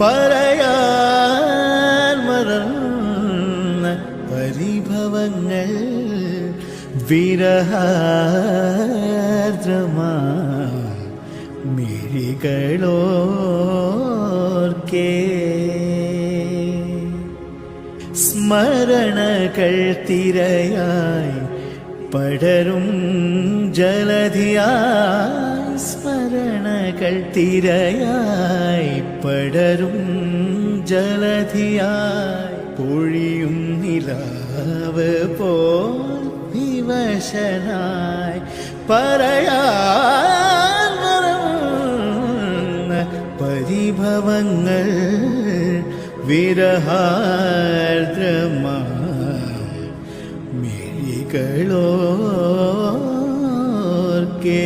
പറയാൻ മറന്ന പരിഭവങ്ങൾ വിരഹാർദ്രമാ മിഴികളോർക്കേ. സ്മരണകൾ തിരയായി പടരും ജലധിയായി സ്മരണകൾ തിരയായി പടരും ജലധിയായി പൊഴിയും നിലാവ് പോൽ വിവശനായി പറയാ പരിഭവങ്ങൾ വിരഹാർദ്രമാ മിഴികളോർക്കേ